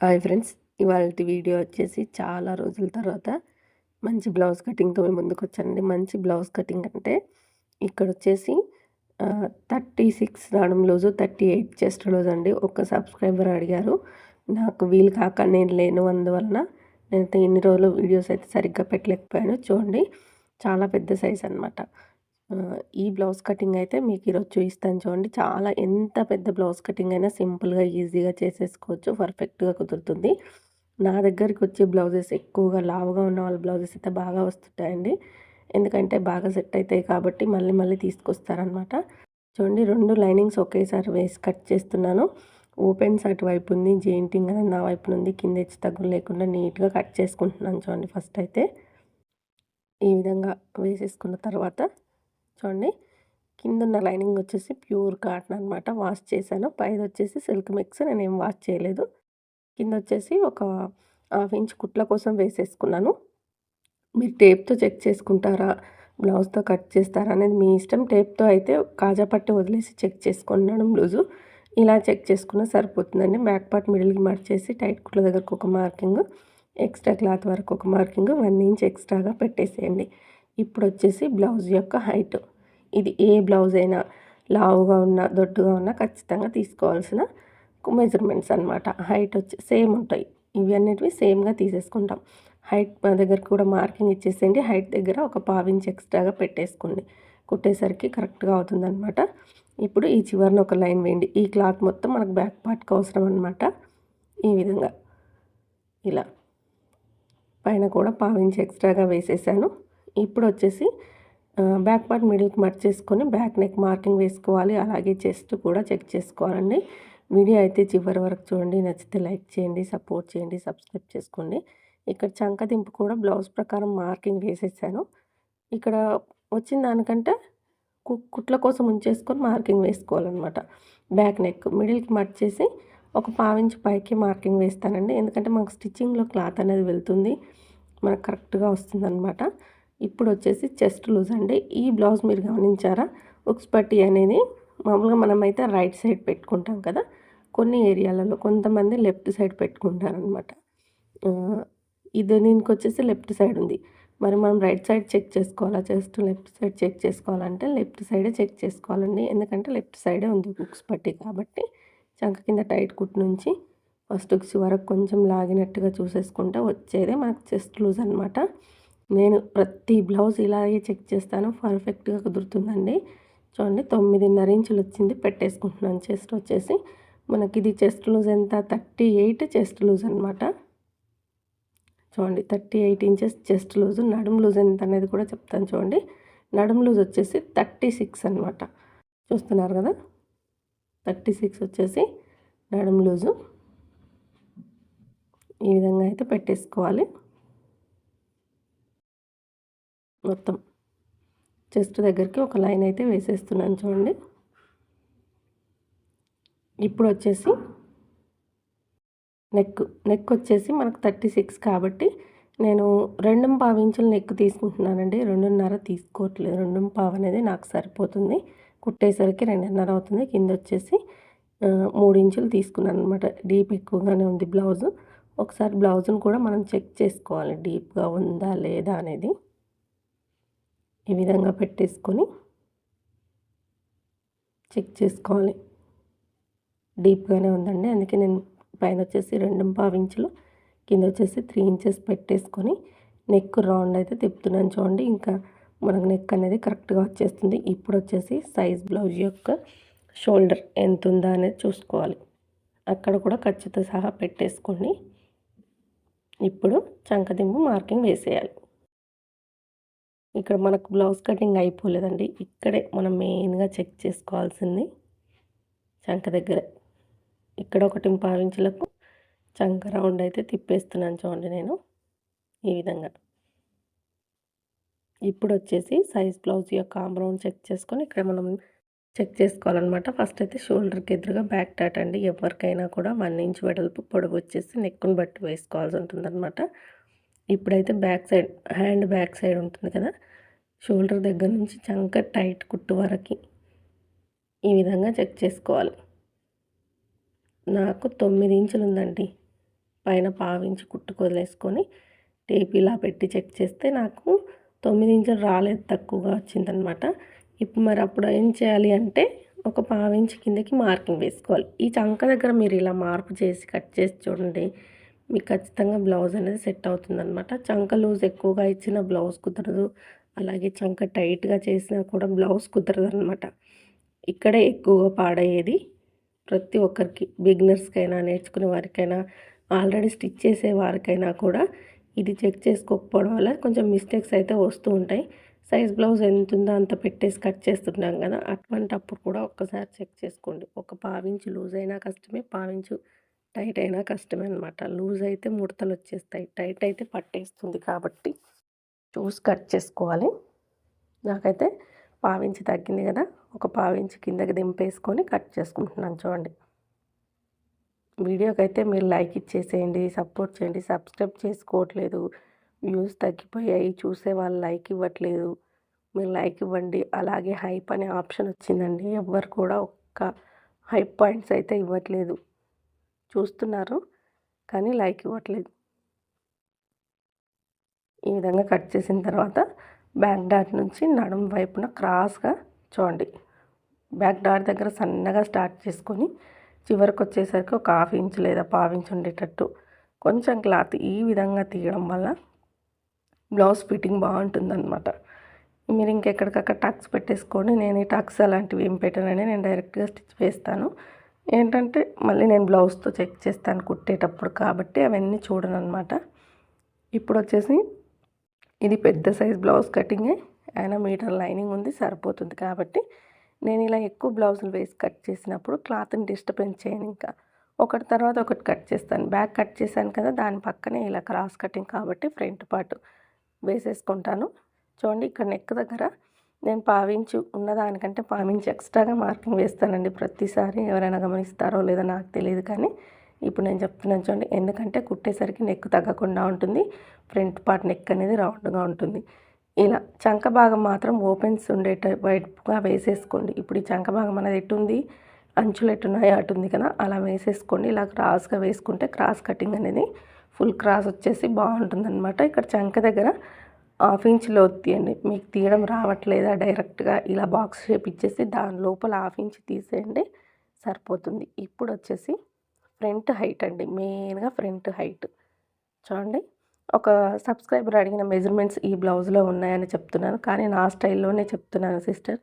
Hi friends. ఇవాళ video వచ్చేసి చాలా రోజుల తర్వాత మంచి బ్లౌజ్ కటింగ్తో మేము ముందుకు వచ్చానండి మంచి బ్లౌజ్ కటింగ్ అంటే ఇక్కడ వచ్చేసి థర్టీ సిక్స్ రావడం రోజు థర్టీ ఎయిట్ చెస్ట్ రోజు అండి. ఒక సబ్స్క్రైబర్ అడిగారు. నాకు వీలు కాక నేను లేను అందువలన నేనైతే ఇన్ని రోజులు వీడియోస్ అయితే సరిగ్గా పెట్టలేకపోయాను. చూడండి చాలా పెద్ద సైజ్ అనమాట ఈ బ్లౌజ్ కటింగ్ అయితే మీకు ఈరోజు చూపిస్తాను చూడండి. చాలా ఎంత పెద్ద బ్లౌజ్ కటింగ్ అయినా సింపుల్గా ఈజీగా చేసేసుకోవచ్చు. పర్ఫెక్ట్గా కుదురుతుంది. నా దగ్గరికి వచ్చే బ్లౌజెస్ ఎక్కువగా లావుగా ఉన్న వాళ్ళ బ్లౌజెస్ అయితే బాగా వస్తుంటాయండి. ఎందుకంటే బాగా సెట్ అవుతాయి కాబట్టి మళ్ళీ మళ్ళీ తీసుకొస్తారనమాట చూడండి రెండు లైనింగ్స్ ఒకేసారి వేసి కట్ చేస్తున్నాను. ఓపెన్స్ అటువైపు ఉంది జెయింటింగ్ అనేది నా వైపు నుండి కింద ఇచ్చి తగ్గులు లేకుండా నీట్గా కట్ చేసుకుంటున్నాను చూడండి ఫస్ట్ అయితే. ఈ విధంగా వేసేసుకున్న తర్వాత చూడండి. కింద ఉన్న లైనింగ్ వచ్చేసి ప్యూర్ కాటన్ అనమాట వాష్ చేశాను. పైది వచ్చేసి సిల్క్ మిక్స్. నేను ఏం వాష్ చేయలేదు. కింద వచ్చేసి ఒక హాఫ్ ఇంచ్ కుట్ల కోసం వేసేసుకున్నాను. మీరు టేప్తో చెక్ చేసుకుంటారా? బ్లౌజ్తో కట్ చేస్తారా అనేది మీ ఇష్టం. టేప్తో అయితే కాజా పట్టి వదిలేసి చెక్ చేసుకున్నాను బ్లౌజు ఇలా చెక్ చేసుకున్న సరిపోతుందండి. బ్యాక్ పార్ట్ మిడిల్కి మార్చేసి టైట్ కుట్ల దగ్గరకు ఒక మార్కింగ్. ఎక్స్ట్రా క్లాత్ వరకు ఒక మార్కింగ్. వన్ ఇంచ్ ఎక్స్ట్రాగా పెట్టేసేయండి. ఇప్పుడు వచ్చేసి బ్లౌజ్ యొక్క హైట్. ఇది ఏ బ్లౌజ్ అయినా లావుగా ఉన్నా దొడ్డుగా ఉన్నా ఖచ్చితంగా తీసుకోవాల్సిన మెజర్మెంట్స్ అనమాట హైట్ వచ్చి సేమ్ ఉంటాయి. ఇవి అన్నిటివి సేమ్గా తీసేసుకుంటాం. హైట్ మా దగ్గర కూడా మార్కింగ్ ఇచ్చేసేయండి. హైట్ దగ్గర ఒక పావించి ఎక్స్ట్రాగా పెట్టేసుకోండి. కుట్టేసరికి కరెక్ట్గా అవుతుందనమాట ఇప్పుడు ఈ చివరిని ఒక లైన్ వేయండి. ఈ క్లాత్ మొత్తం మనకు బ్యాక్ పార్ట్కి అవసరం అనమాట ఈ విధంగా. ఇలా. పైన కూడా పావించి ఎక్స్ట్రాగా వేసేసాను. ఇప్పుడు వచ్చేసి బ్యాక్ పార్ట్ మిడిల్కి మర్చ్ చేసుకొని బ్యాక్ నెక్ మార్కింగ్ వేసుకోవాలి. అలాగే చెస్ట్ కూడా చెక్ చేసుకోవాలండి. వీడియో అయితే చివరి వరకు చూడండి. నచ్చితే లైక్ చేయండి సపోర్ట్ చేయండి సబ్స్క్రైబ్ చేసుకోండి. ఇక్కడ చంకదింపు కూడా బ్లౌజ్ ప్రకారం మార్కింగ్ వేసేసాను. ఇక్కడ వచ్చిన దానికంటే కుట్ల కోసం ఉంచేసుకొని మార్కింగ్ వేసుకోవాలన్నమాట. బ్యాక్ నెక్ మిడిల్కి మర్చ్ చేసి ఒక పావించి పైకి మార్కింగ్ వేస్తానండి. ఎందుకంటే మాకు స్టిచ్చింగ్లో క్లాత్ అనేది వెళ్తుంది. మనకు కరెక్ట్గా వస్తుందన్నమాట. ఇప్పుడు వచ్చేసి చెస్ట్ లూజ్ అండి. ఈ బ్లౌజ్ మీరు గమనించారా? ఉక్స్ పట్టి అనేది మామూలుగా మనమైతే రైట్ సైడ్ పెట్టుకుంటాం కదా. కొన్ని ఏరియాలలో కొంతమంది లెఫ్ట్ సైడ్ పెట్టుకుంటారనమాట. ఇది దీనికి వచ్చేసి లెఫ్ట్ సైడ్ ఉంది. మరి మనం రైట్ సైడ్ చెక్ చేసుకోవాలా? చెస్ట్ లెఫ్ట్ సైడ్ చెక్ చేసుకోవాలంటే లెఫ్ట్ సైడే చెక్ చేసుకోవాలండి. ఎందుకంటే లెఫ్ట్ సైడే ఉంది బుక్స్ పట్టి కాబట్టి చంక కింద టైట్ కుట్ నుంచి ఫస్ట్ ఉక్స్ వరకు కొంచెం లాగినట్టుగా చూసేసుకుంటే వచ్చేదే మనకు చెస్ట్ లూజ్ అనమాట నేను ప్రతి బ్లౌజ్ ఇలాగే చెక్ చేస్తాను. పర్ఫెక్ట్గా కుదురుతుందండి. చూడండి తొమ్మిదిన్నర ఇంచులు వచ్చింది. పెట్టేసుకుంటున్నాను. చెస్ట్ వచ్చేసి మనకి ఇది చెస్ట్ లూజ్ ఎంత? థర్టీ ఎయిట్ చెస్ట్ లూజ్ అనమాట చూడండి thirty eight inches chest loose. నడుము లూజ్ ఎంత అనేది కూడా చెప్తాను చూడండి. నడుము లూజ్ వచ్చేసి థర్టీ సిక్స్ అనమాట చూస్తున్నారు కదా? థర్టీ సిక్స్ వచ్చేసి నడుము లూజు. ఈ విధంగా అయితే పెట్టేసుకోవాలి. మొత్తం. చెస్ట్ దగ్గరికి ఒక లైన్ అయితే వేసేస్తున్నాను చూడండి. ఇప్పుడు వచ్చేసి నెక్. నెక్ వచ్చేసి మనకు థర్టీ సిక్స్ కాబట్టి నేను రెండు పావు ఇంచులు నెక్ తీసుకుంటున్నానండి. రెండున్నర తీసుకోవట్లేదు. రెండు పావు అనేది నాకు సరిపోతుంది. కుట్టేసరికి రెండున్నర అవుతుంది. కింద వచ్చేసి మూడు ఇంచులు తీసుకున్నాను అనమాట డీప్ ఎక్కువగానే ఉంది బ్లౌజ్. ఒకసారి బ్లౌజ్ను కూడా మనం చెక్ చేసుకోవాలి. డీప్గా ఉందా లేదా అనేది. ఈ విధంగా పెట్టేసుకొని చెక్ చేసుకోవాలి. డీప్గానే ఉందండి. అందుకే నేను పైన వచ్చేసి రెండు పావు ఇంచులు కింద వచ్చేసి త్రీ ఇంచెస్ పెట్టేసుకొని నెక్ రౌండ్ అయితే తిప్పుతున్నాను చూడండి. ఇంకా మనకు నెక్ అనేది కరెక్ట్గా వచ్చేస్తుంది. ఇప్పుడు వచ్చేసి సైజ్ బ్లౌజ్ యొక్క షోల్డర్ ఎంత ఉందా అనేది చూసుకోవాలి. అక్కడ కూడా ఖచ్చితంగా సహా పెట్టేసుకోండి. ఇప్పుడు చంకదింపు మార్కింగ్ వేసేయాలి. ఇక్కడ మనకు బ్లౌజ్ కటింగ్ అయిపోలేదండి. ఇక్కడే మనం మెయిన్గా చెక్ చేసుకోవాల్సింది చంక దగ్గర. ఇక్కడ ఒకటి పావించులకు చంక రౌండ్ అయితే తిప్పేస్తున్నాను చూడండి నేను ఈ విధంగా. ఇప్పుడు వచ్చేసి సైజ్ బ్లౌజ్ యొక్క ఆమ్రౌండ్ చెక్ చేసుకొని ఇక్కడ మనం చెక్ చేసుకోవాలన్నమాట. ఫస్ట్ అయితే షోల్డర్కి ఎదురుగా బ్యాక్ టాట్ అండి. ఎవరికైనా కూడా వన్ ఇంచ్ వెడల్పు పొడవు వచ్చేసి నెక్కును బట్టి వేసుకోవాల్సి ఉంటుందన్నమాట. ఇప్పుడైతే back side hand back side ఉంటుంది కదా? షోల్డర్ దగ్గర నుంచి చంక టైట్ కుట్టు వరకు ఈ విధంగా చెక్ చేసుకోవాలి. నాకు తొమ్మిది ఇంచులు ఉందండి. పైన పావించి కుట్టుకు వదిలేసుకొని టేప్ ఇలా పెట్టి చెక్ చేస్తే నాకు తొమ్మిది ఇంచులు రాలేదు తక్కువగా వచ్చిందనమాట ఇప్పుడు మరి అప్పుడు ఏం చేయాలి అంటే ఒక పావించి కిందకి మార్కింగ్ వేసుకోవాలి. ఈ చంక దగ్గర మీరు ఇలా మార్పు చేసి కట్ చేసి చూడండి. మీకు ఖచ్చితంగా బ్లౌజ్ అనేది సెట్ అవుతుందనమాట చంక లూజ్ ఎక్కువగా ఇచ్చిన బ్లౌజ్ కుదరదు. అలాగే చంక టైట్గా చేసినా కూడా బ్లౌజ్ కుదరదు అనమాట ఇక్కడే ఎక్కువగా పాడయ్యేది ప్రతి ఒక్కరికి బిగినర్స్కైనా నేర్చుకునే వారికైనా ఆల్రెడీ స్టిచ్ చేసే వారికైనా కూడా ఇది చెక్ చేసుకోకపోవడం వల్ల కొంచెం మిస్టేక్స్ అయితే వస్తూ ఉంటాయి. సైజ్ బ్లౌజ్ ఎంత ఉందో అంత పెట్టేసి కట్ చేస్తుంటాం కదా అటువంటి అప్పుడు కూడా ఒక్కసారి చెక్ చేసుకోండి. ఒక పావించు లూజ్ అయినా కష్టమే పావించు టైట్ అయినా కష్టమే అనమాట లూజ్ అయితే ముడతలు వచ్చేస్తాయి. టైట్ అయితే పట్టేస్తుంది కాబట్టి చూసి కట్ చేసుకోవాలి. నాకైతే పావించి తగ్గింది కదా ఒక పావించి కిందకి దింపేసుకొని కట్ చేసుకుంటున్నాను చూడండి. వీడియోకి అయితే మీరు లైక్ ఇచ్చేసేయండి సపోర్ట్ చేయండి సబ్స్క్రైబ్ చేసుకోవట్లేదు వ్యూస్ తగ్గిపోయాయి చూసే వాళ్ళు లైక్ ఇవ్వట్లేదు మీరు లైక్ ఇవ్వండి. అలాగే హైప్ అనే ఆప్షన్ వచ్చిందండి. ఎవ్వరు కూడా ఒక్క హైప్ పాయింట్స్ అయితే ఇవ్వట్లేదు. చూస్తున్నారు. కానీ లైక్ ఇవ్వట్లేదు. ఈ విధంగా కట్ చేసిన తర్వాత బ్యాక్ డాట్ నుంచి నడుం వైపున క్రాస్గా చూడండి. బ్యాక్ డాట్ దగ్గర సన్నగా స్టార్ట్ చేసుకొని చివరికి వచ్చేసరికి ఒక హాఫ్ ఇంచ్ లేదా పావు ఇంచ్ ఉండేటట్టు కొంచెం క్లాత్ ఈ విధంగా తీయడం వల్ల బ్లౌజ్ ఫిట్టింగ్ బాగుంటుందన్నమాట. మీరు ఇంకెక్కడికక్కడ టక్స్ పెట్టేసుకోండి. నేను ఈ టక్స్ అలాంటివి ఏం పెట్టానని నేను డైరెక్ట్గా స్టిచ్ వేస్తాను. ఏంటంటే మళ్ళీ నేను బ్లౌజ్తో చెక్ చేస్తాను కుట్టేటప్పుడు కాబట్టి అవన్నీ చూడను అనమాట ఇప్పుడు వచ్చేసి ఇది పెద్ద సైజ్ బ్లౌజ్ కటింగే అయినా మీటర్ లైనింగ్ ఉంది సరిపోతుంది కాబట్టి నేను ఇలా ఎక్కువ బ్లౌజులు వేసి కట్ చేసినప్పుడు క్లాత్ని డిస్టర్బెన్స్ చేయను ఇంకా. ఒకటి తర్వాత ఒకటి కట్ చేస్తాను. బ్యాక్ కట్ చేశాను కదా దాని పక్కనే ఇలా క్రాస్ కటింగ్ కాబట్టి ఫ్రంట్ పార్ట్ వేసేసుకుంటాను. చూడండి ఇక్కడ నెక్ దగ్గర నేను పావించు ఉన్నదానికంటే పావించి ఎక్స్ట్రాగా మార్కింగ్ వేస్తానండి ప్రతిసారి. ఎవరైనా గమనిస్తారో లేదో నాకు తెలియదు కానీ ఇప్పుడు నేను చెప్తున్నాను చూడండి. ఎందుకంటే కుట్టేసరికి నెక్ తగ్గకుండా ఉంటుంది. ఫ్రంట్ పార్ట్ నెక్ అనేది రౌండ్గా ఉంటుంది. ఇలా చంక భాగం మాత్రం ఓపెన్స్ ఉండేట వైపుగా వేసేసుకోండి. ఇప్పుడు ఈ చంక భాగం అనేది ఎట్టుంది అంచులు ఎట్టున్నాయో అటుంది కదా అలా వేసేసుకోండి. ఇలా క్రాస్గా వేసుకుంటే క్రాస్ కటింగ్ అనేది ఫుల్ క్రాస్ వచ్చేసి బాగుంటుందన్నమాట. ఇక్కడ చంక దగ్గర హాఫ్ ఇంచ్లో తీయండి మీకు తీయడం రావట్లేదా డైరెక్ట్గా? ఇలా బాక్స్ షేప్ ఇచ్చేసి దాని లోపల హాఫ్ ఇంచ్ తీసేయండి సరిపోతుంది. ఇప్పుడు వచ్చేసి ఫ్రంట్ హైట్ అండి. మెయిన్గా ఫ్రంట్ హైట్. చూడండి. ఒక సబ్స్క్రైబర్ అడిగిన మెజర్మెంట్స్ ఈ బ్లౌజ్లో ఉన్నాయని చెప్తున్నాను. కానీ నా స్టైల్లోనే చెప్తున్నాను సిస్టర్.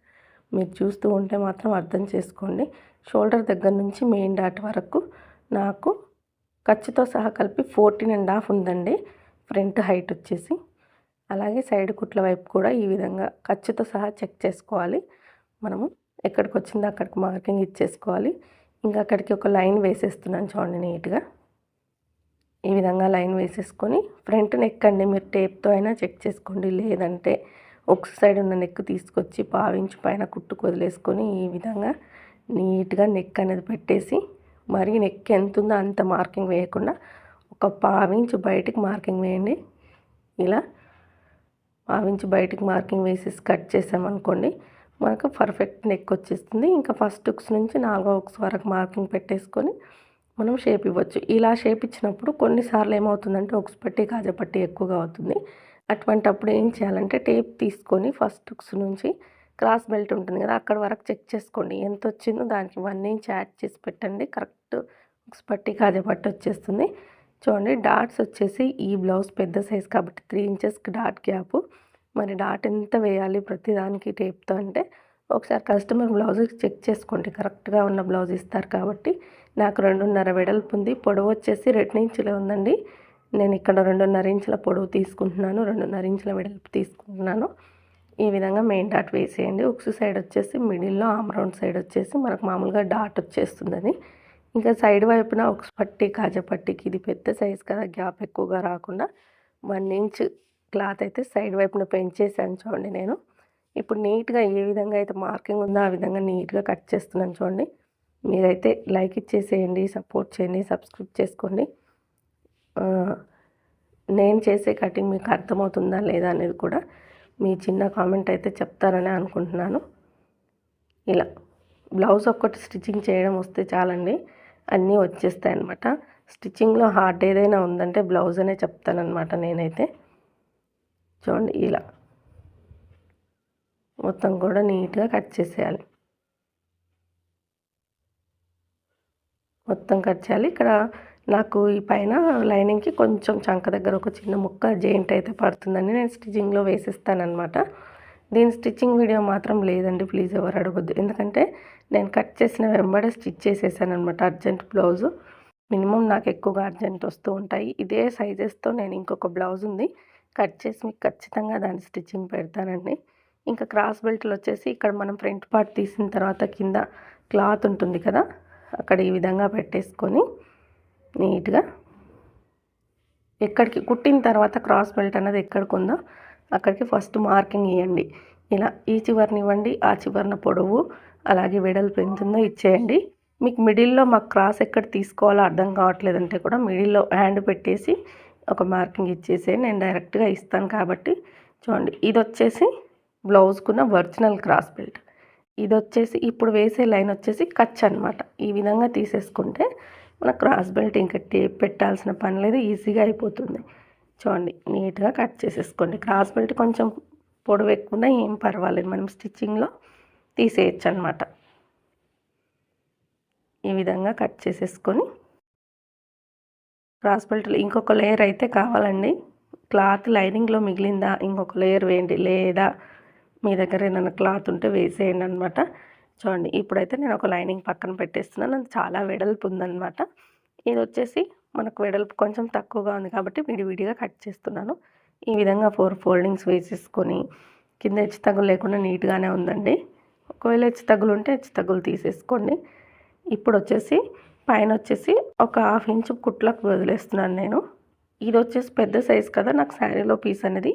మీరు చూస్తూ ఉంటే మాత్రం అర్థం చేసుకోండి. షోల్డర్ దగ్గర నుంచి మెయిన్ డాట్ వరకు నాకు ఖర్చుతో సహా కలిపి ఫోర్టీన్ అండ్ హాఫ్ ఉందండి. ఫ్రంట్ హైట్ వచ్చేసి. అలాగే సైడ్ కుట్ల వైపు కూడా ఈ విధంగా ఖర్చుతో సహా చెక్ చేసుకోవాలి. మనము ఎక్కడికి వచ్చిందో అక్కడికి మార్కింగ్ ఇచ్చేసుకోవాలి. ఇంకా అక్కడికి ఒక లైన్ వేసేస్తున్నాను చూడండి నీట్గా. ఈ విధంగా లైన్ వేసేసుకొని ఫ్రంట్ నెక్ అండి మీరు టేప్తో అయినా చెక్ చేసుకోండి. లేదంటే ఒక సైడ్ ఉన్న నెక్ తీసుకొచ్చి పావించి పైన కుట్టుకు వదిలేసుకొని ఈ విధంగా నీట్గా నెక్ అనేది పెట్టేసి మరి నెక్ ఎంత ఉందో అంత మార్కింగ్ వేయకుండా ఒక పావించి బయటికి మార్కింగ్ వేయండి. ఇలా పావించి బయటికి మార్కింగ్ వేసేసి కట్ చేసామనుకోండి మనకు పర్ఫెక్ట్ నెక్ వచ్చేస్తుంది. ఇంకా ఫస్ట్ హుక్స్ నుంచి నాలుగో ఉక్స్ వరకు మార్కింగ్ పెట్టేసుకొని మనం షేప్ ఇవ్వచ్చు. ఇలా షేప్ ఇచ్చినప్పుడు కొన్నిసార్లు ఏమవుతుందంటే హుక్స్ పట్టి కాజపట్టి ఎక్కువగా అవుతుంది. అటువంటప్పుడు ఏం చేయాలంటే టేప్ తీసుకొని ఫస్ట్ హుక్స్ నుంచి క్రాస్ బెల్ట్ ఉంటుంది కదా అక్కడ వరకు చెక్ చేసుకోండి. ఎంత వచ్చిందో దానికి వన్ ఇంచ్ యాడ్ చేసి పెట్టండి. కరెక్ట్ హుక్స్ పట్టి కాజపట్టి వచ్చేస్తుంది. చూడండి డాట్స్ వచ్చేసి ఈ బ్లౌజ్ పెద్ద సైజ్ కాబట్టి త్రీ ఇంచెస్కి డాట్ గ్యాప్. మరి డాట్ ఎంత వేయాలి ప్రతిదానికి టేప్తో అంటే ఒకసారి కస్టమర్ బ్లౌజ్ చెక్ చేసుకోండి. కరెక్ట్గా ఉన్న బ్లౌజ్ ఇస్తారు కాబట్టి. నాకు రెండున్నర వెడల్పు ఉంది. పొడవు వచ్చేసి రెండు ఇంచులే ఉందండి. నేను ఇక్కడ రెండున్నర ఇంచుల పొడవు తీసుకుంటున్నాను. రెండున్నర ఇంచుల వెడల్పు తీసుకుంటున్నాను. ఈ విధంగా మెయిన్ డాట్ వేసేయండి. ఉక్సు సైడ్ వచ్చేసి మిడిల్లో ఆమ్ రౌండ్ సైడ్ వచ్చేసి మనకు మామూలుగా డాట్ వచ్చేస్తుందని. ఇంకా సైడ్ వైపున ఒక పట్టి కాజా పట్టికి ఇది పెద్ద సైజ్ కదా గ్యాప్ ఎక్కువగా రాకుండా వన్ ఇంచ్ క్లాత్ అయితే సైడ్ వైపున పెంచేసాను చూడండి నేను. ఇప్పుడు నీట్గా ఏ విధంగా అయితే మార్కింగ్ ఉందో ఆ విధంగా నీట్గా కట్ చేస్తున్నాను చూడండి. మీరైతే లైక్ ఇచ్చేసేయండి సపోర్ట్ చేయండి సబ్స్క్రైబ్ చేసుకోండి. నేను చేసే కటింగ్ మీకు అర్థమవుతుందా లేదా అనేది కూడా మీ చిన్న కామెంట్ అయితే చెప్తారని అనుకుంటున్నాను. ఇలా బ్లౌజ్ ఒక్కటి స్టిచ్చింగ్ చేయడం వస్తే చాలండి. అన్నీ వచ్చేస్తాయి అనమాట స్టిచ్చింగ్లో హార్డ్ ఏదైనా ఉందంటే బ్లౌజ్ అనే చెప్తానమాట నేనైతే. చూడండి ఇలా. మొత్తం కూడా నీట్గా కట్ చేసేయాలి. మొత్తం కట్ చేయాలి. ఇక్కడ నాకు ఈ పైన లైనింగ్కి కొంచెం చంక దగ్గర ఒక చిన్న ముక్క జెయింట్ అయితే పడుతుందని నేను స్టిచ్చింగ్లో వేసిస్తానమాట దీని స్టిచ్చింగ్ వీడియో మాత్రం లేదండి. ప్లీజ్ ఎవరు అడగొద్దు. ఎందుకంటే నేను కట్ చేసిన వెంబడే స్టిచ్ చేసేసాను అనమాట అర్జెంట్ బ్లౌజు. మినిమం నాకు ఎక్కువగా అర్జెంట్ వస్తూ ఉంటాయి. ఇదే సైజెస్తో నేను ఇంకొక బ్లౌజ్ ఉంది. కట్ చేసి మీకు ఖచ్చితంగా దాని స్టిచ్చింగ్ పెడతానండి. ఇంకా క్రాస్ బెల్ట్లు వచ్చేసి ఇక్కడ మనం ఫ్రంట్ పార్ట్ తీసిన తర్వాత కింద క్లాత్ ఉంటుంది కదా అక్కడ ఈ విధంగా పెట్టేసుకొని నీట్గా ఎక్కడికి కుట్టిన తర్వాత క్రాస్ బెల్ట్ అనేది ఎక్కడికి ఉందో అక్కడికి ఫస్ట్ మార్కింగ్ ఇవ్వండి ఇలా ఈ చివరిని ఇవ్వండి ఆ చివరిన పొడవు అలాగే వెడల్పు ఎంత ఉందో ఇచ్చేయండి. మీకు మిడిల్లో మాకు క్రాస్ ఎక్కడ తీసుకోవాలో అర్థం కావట్లేదంటే కూడా మిడిల్లో హ్యాండ్ పెట్టేసి ఒక మార్కింగ్ ఇచ్చేసి నేను డైరెక్ట్గా ఇస్తాను కాబట్టి. చూడండి ఇది వచ్చేసి బ్లౌజ్కున్న ఒరిజినల్ క్రాస్ బెల్ట్. ఇది వచ్చేసి ఇప్పుడు వేసే లైన్ వచ్చేసి కచ్ అనమాట ఈ విధంగా తీసేసుకుంటే మన క్రాస్ బెల్ట్ ఇంకా టేప్ పెట్టాల్సిన పని లేదు ఈజీగా అయిపోతుంది. చూడండి నీట్గా కట్ చేసేసుకోండి. క్రాస్ బెల్ట్ కొంచెం పొడవు ఎక్కువ ఏం పర్వాలేదు. మనం స్టిచ్చింగ్లో తీసేయచ్చు అనమాట ఈ విధంగా కట్ చేసేసుకొని క్రాస్ బెల్ట్లో ఇంకొక లేయర్ అయితే కావాలండి. క్లాత్ లైనింగ్లో మిగిలిందా ఇంకొక లేయర్ వేయండి లేదా మీ దగ్గర ఏదైనా క్లాత్ ఉంటే వేసేయండి అనమాట చూడండి ఇప్పుడైతే నేను ఒక లైనింగ్ పక్కన పెట్టేస్తున్నాను. అది చాలా వెడల్పు ఉందనమాట ఇది వచ్చేసి మనకు వెడల్పు కొంచెం తక్కువగా ఉంది కాబట్టి విడివిడిగా కట్ చేస్తున్నాను. ఈ విధంగా ఫోర్ ఫోల్డింగ్స్ వేసేసుకొని కింద హెచ్చు తగ్గు లేకుండా నీట్గానే ఉందండి. ఒకవేళ హెచ్చు తగ్గులు ఉంటే హెచ్చు తగ్గులు తీసేసుకోండి. ఇప్పుడు వచ్చేసి పైన వచ్చేసి ఒక హాఫ్ ఇంచ్ కుట్లకు వదిలేస్తున్నాను నేను. ఇది వచ్చేసి పెద్ద సైజ్ కదా నాకు శారీలో పీస్ అనేది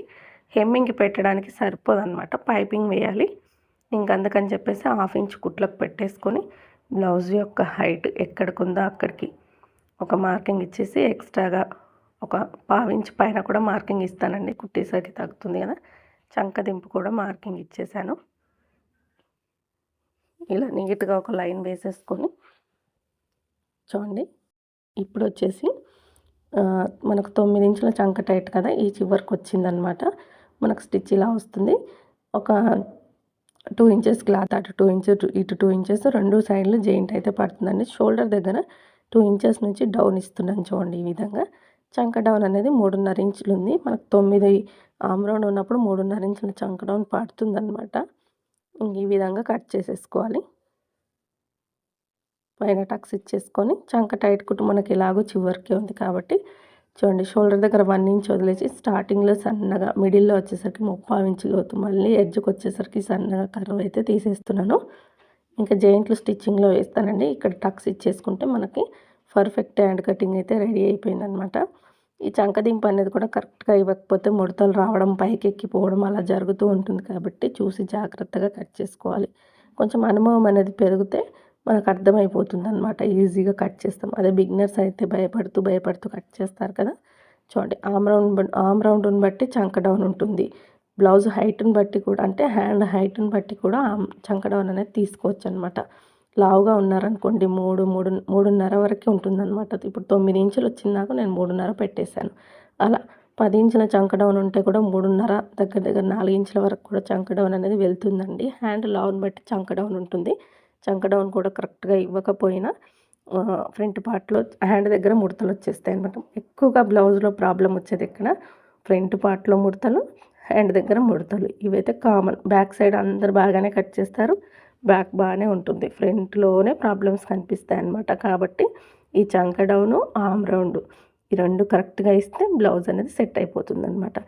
హెమ్మింగ్కి పెట్టడానికి సరిపోదన్నమాట. పైపింగ్ వేయాలి. ఇంక అందుకని చెప్పేసి హాఫ్ ఇంచ్ కుట్లకు పెట్టేసుకొని బ్లౌజ్ యొక్క హైట్ ఎక్కడికి ఉందో అక్కడికి ఒక మార్కింగ్ ఇచ్చేసి ఎక్స్ట్రాగా ఒక ఇంచ్ పైన కూడా మార్కింగ్ ఇస్తానండి. కుట్టేసరికి తగ్గుతుంది కదా. చంక దింపు కూడా మార్కింగ్ ఇచ్చేసాను. ఇలా నీట్గా ఒక లైన్ వేసేసుకొని చూడండి. ఇప్పుడు వచ్చేసి మనకు తొమ్మిది ఇంచుల చంక టైట్ కదా ఈ చివరికి వచ్చిందనమాట. మనకు స్టిచ్ ఇలా వస్తుంది. ఒక టూ ఇంచెస్ క్లాత్ అటు టూ ఇంచెస్ ఇటు టూ ఇంచెస్ రెండు సైడ్లు జెయింట్ అయితే పడుతుందండి. షోల్డర్ దగ్గర టూ ఇంచెస్ నుంచి డౌన్ ఇస్తున్నాను చూడండి ఈ విధంగా. చంక డౌన్ అనేది మూడున్నర ఇంచులు ఉంది మనకు తొమ్మిది ఆమ్రౌండ్ ఉన్నప్పుడు మూడున్నర ఇంచుల చంక డౌన్ పడుతుందన్నమాట ఈ విధంగా కట్ చేసేసుకోవాలి. పైన టక్స్ ఇచ్చేసుకొని చంక టైట్ కుట్టు మనకి ఎలాగో చివరికి ఉంది కాబట్టి చూడండి షోల్డర్ దగ్గర వన్ ఇంచ్ వదిలేసి స్టార్టింగ్లో సన్నగా మిడిల్లో వచ్చేసరికి ముప్పై ఇంచులు లోతు మళ్ళీ ఎడ్జ్కి వచ్చేసరికి సన్నగా కర్వ్ అయితే తీసేస్తున్నాను. ఇంకా జాయింట్లు స్టిచ్చింగ్లో వేస్తానండి. ఇక్కడ టక్స్ ఇచ్చేసుకుంటే మనకి పర్ఫెక్ట్ హ్యాండ్ కటింగ్ అయితే రెడీ అయిపోయిందనమాట. ఈ చంకదింపు అనేది కూడా కరెక్ట్గా ఇవ్వకపోతే ముడతలు రావడం పైకి ఎక్కిపోవడం అలా జరుగుతూ ఉంటుంది కాబట్టి చూసి జాగ్రత్తగా కట్ చేసుకోవాలి. కొంచెం అనుభవం అనేది పెరిగితే మనకు అర్థమైపోతుంది అనమాట ఈజీగా కట్ చేస్తాం. అదే బిగినర్స్ అయితే భయపడుతూ భయపడుతూ కట్ చేస్తారు కదా. చూడండి ఆమ్ రౌండ్ ఆమ్ రౌండ్ని బట్టి చంక డౌన్ ఉంటుంది. బ్లౌజ్ హైట్ని బట్టి కూడా అంటే హ్యాండ్ హైట్ని బట్టి కూడా చంక డౌన్ అనేది తీసుకోవచ్చు అనమాట లావుగా ఉన్నారనుకోండి మూడు మూడు మూడున్నర వరకు ఉంటుందన్నమాట. ఇప్పుడు తొమ్మిది ఇంచులు వచ్చిందాక నేను మూడున్నర పెట్టేశాను. అలా పది ఇంచుల చంక డౌన్ ఉంటే కూడా మూడున్నర దగ్గర దగ్గర నాలుగు ఇంచుల వరకు కూడా చంక డౌన్ అనేది వెళ్తుందండి. హ్యాండ్ లావును బట్టి చంక డౌన్ ఉంటుంది. చంక డౌన్ కూడా కరెక్ట్గా ఇవ్వకపోయినా ఫ్రంట్ పార్ట్లో హ్యాండ్ దగ్గర ముడతలు వచ్చేస్తాయి అనమాట ఎక్కువగా బ్లౌజ్లో ప్రాబ్లం వచ్చేది ఇక్కడ ఫ్రంట్ పార్ట్లో ముడతలు హ్యాండ్ దగ్గర ముడతలు. ఇవైతే కామన్. బ్యాక్ సైడ్ అందరు బాగానే కట్ చేస్తారు. బ్యాక్ బాగానే ఉంటుంది. ఫ్రంట్లోనే ప్రాబ్లమ్స్ కనిపిస్తాయి అనమాట కాబట్టి ఈ చంక డౌను ఆమ్ రౌండ్ ఈ రెండు కరెక్ట్గా ఇస్తే బ్లౌజ్ అనేది సెట్ అయిపోతుంది అనమాట